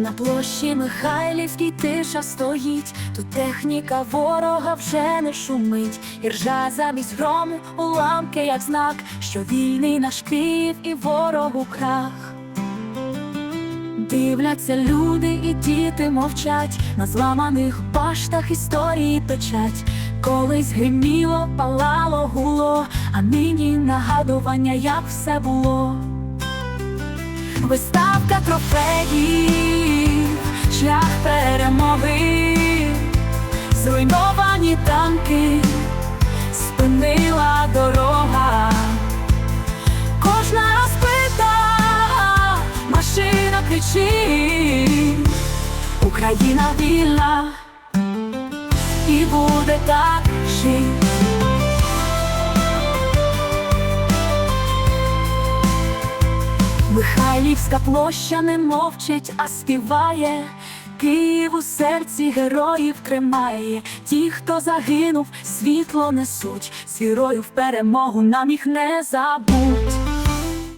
На площі Михайлівській тиша стоїть, тут техніка ворога вже не шумить, і ржа замість грому уламки, як знак, що вільний наш Київ і ворогу крах. Дивляться люди і діти мовчать, на зламаних баштах історії печать. Колись гриміло, палало гуло, а нині нагадування, як все було. Виставка трофеїв, танки, спинила дорога. Кожна розбита машина кричить, Україна вільна і буде так жити. Михайлівська площа не мовчить, а співає. Київ у серці героїв тримає. Ті, хто загинув, світло несуть, з герою в перемогу нам їх не забудь.